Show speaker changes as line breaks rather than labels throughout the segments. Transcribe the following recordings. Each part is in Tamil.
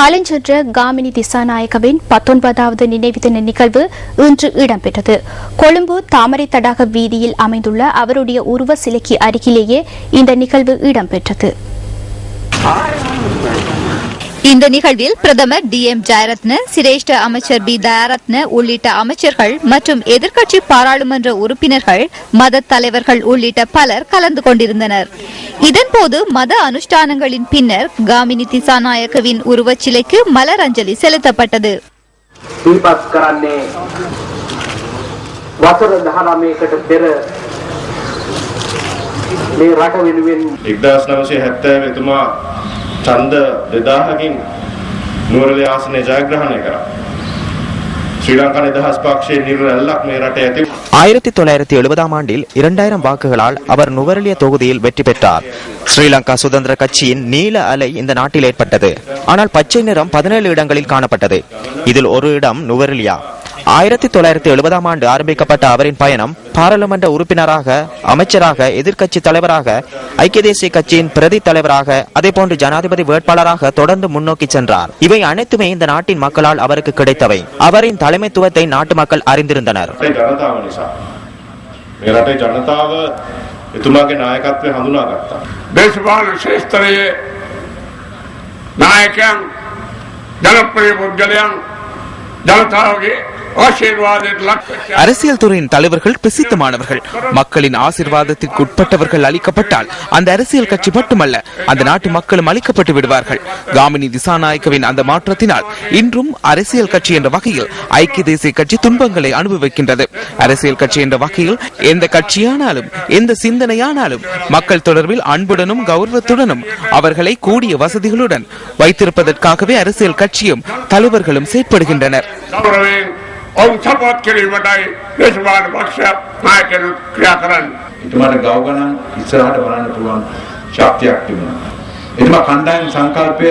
காலஞ்சென்ற காமினி திசாநாயகவின் பத்தொன்பதாவது நினைவு தின நிகழ்வு இன்று இடம்பெற்றது. கொழும்பு தாமரை தடாக வீதியில் அமைந்துள்ள அவருடைய உருவ சிலைக்கு அருகிலேயே இந்த நிகழ்வு இடம்பெற்றது.
இந்த நிகழ்வில் பிரதமர் டி எம் ஜெயரத்ன சிரேஷ்ட அமைச்சர் பி தயாரத்ன உள்ளிட்ட அமைச்சர்கள் மற்றும் எதிர்க்கட்சி பாராளுமன்ற உறுப்பினர்கள் மத தலைவர்கள் உள்ளிட்ட பலர் கலந்து கொண்டிருந்தனர் இதன்போது மத அனுஷ்டானங்களின் பின்னர் காமினி திசாநாயக்கவின் உருவச்சிலைக்கு மலர் அஞ்சலி செலுத்தப்பட்டது
දීපත් කරන්නේ වසර දහනමයකට පෙර මේ රට වෙනුවෙන්
එක්දස් නවසය හැත්තෑ එතුමා චන්ද දෙදාහකින් නුවරලි ආසනය ජයග්‍රහණය කර. ශ්‍රී ලංකා නිදහස් පක්ෂයේ නිර්ණ ඇල්ලක් මේ රට ඇති
ஆயிரத்தி தொள்ளாயிரத்தி எழுபதாம் ஆண்டில் இரண்டாயிரம் வாக்குகளால் அவர் நுவரெலியா தொகுதியில் வெற்றி பெற்றார் ஸ்ரீலங்கா சுதந்திர கட்சியின் நீல அலை இந்த நாட்டில் ஏற்பட்டது ஆனால் பச்சை நிறம் பதினேழு இடங்களில் காணப்பட்டது இதில் ஒரு இடம் நுவரெலியா ஆயிரத்தி தொள்ளாயிரத்தி எழுபதாம் ஆண்டு ஆரம்பிக்கப்பட்ட அவரின் பயணம் பாராளுமன்ற உறுப்பினராக அமைச்சராக எதிர்க்கட்சி தலைவராக ஐக்கிய தேசிய கட்சியின் பிரதி தலைவராக அதேபோன்று ஜனாதிபதி வேட்பாளராக தொடர்ந்து முன்னோக்கி சென்றார் இவை அனைத்துமே இந்த நாட்டின் மக்களால் அவருக்கு கிடைத்தவை அவரின் தலைமைத்துவத்தை நாட்டு மக்கள் அறிந்திருந்தனர்
රටේ ජනතාව නිසා. මේ රටේ ජනතාව එතුමාගේ නායකත්වය හඳුනා ගත්තා.
දේශපාලන ශේස්ත්‍රයේ නායකයන් ජනප්‍රිය පුද්ගලයන් ජනතාවගේ ආශීර්වාදයට ලක් වෙච්ච
அரசியல் துறையின் தலைவர்கள் பிரசித்தமானவர்கள் மக்களின் ஆசிர்வாதத்திற்கு உட்பட்டவர்கள் அளிக்கப்பட்டால் அந்த அரசியல் கட்சி மட்டுமல்ல அந்த நாட்டு மக்களும் அளிக்கப்பட்டு விடுவார்கள். காமினி திசாநாயக்கவின் அந்த மாற்றத்தினால் இன்றும் அரசியல் கட்சி என்ற வகையில் ஐக்கிய தேசிய கட்சி துன்பங்களை அனுபவிக்கின்றது. அரசியல் கட்சி என்ற வகையில் எந்த கட்சியானாலும் எந்த சிந்தனையானாலும் மக்கள் தொடர்பில் அன்புடனும் கௌரவத்துடனும் அவர்களை கூடிய வசதிகளுடன் வைத்திருப்பதற்காகவே அரசியல் கட்சியும் தலைவர்களும் செயற்படுகின்றனர்.
ඔවුන් සපොත් කිරීමටයි දේශපාලන පක්ෂයක් නායකයනුත් ක්‍රියා කරන්න.
එතුමාට ගව ගණන් ඉස්සරහට බලන්න පුළුවන් ශක්තියක් තිබුණා. එතුමා කණ්ඩායම් සංකල්පය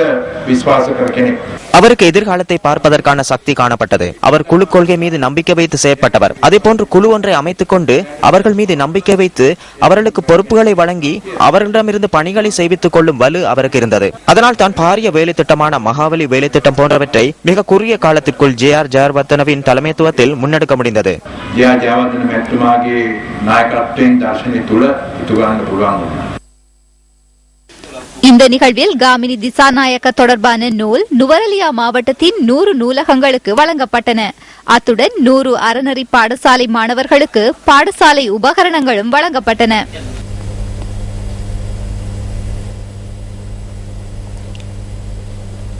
විශ්වාස කර කෙනෙක්.
அவருக்கு எதிர்காலத்தை பார்ப்பதற்கான சக்தி காணப்பட்டது அவர் குழு கொள்கை மீது நம்பிக்கை வைத்து செயற்பட்டவர் அதே போன்று குழு ஒன்றை அமைத்துக் கொண்டு அவர்கள் மீது நம்பிக்கை வைத்து அவர்களுக்கு பொறுப்புகளை வழங்கி அவர்களிடமிருந்து பணிகளை செய்வித்துக் கொள்ளும் வலு அவருக்கு இருந்தது அதனால் தான் பாரிய வேலை திட்டமான மகாவலி வேலை திட்டம் போன்றவற்றை மிக குறுகிய காலத்திற்குள் ஜே ஆர் ஜெயவர்தனவின் தலைமைத்துவத்தில் முன்னெடுக்க முடிந்தது
ජයා ජයවර්ධන මැතිතුමාගේ නායකත්වයෙන් දර්ශනය තුළ ඉටු ගන්න පුළුවන් වුණා.
இந்த நிகழ்வில் காமினி திசாநாயக்க தொடர்பான நூல் நுவரலியா மாவட்டத்தின் நூறு நூலகங்களுக்கு வழங்கப்பட்டன. அத்துடன் நூறு அறநெறி பாடசாலை மாணவர்களுக்கு பாடசாலை உபகரணங்களும் வழங்கப்பட்டன.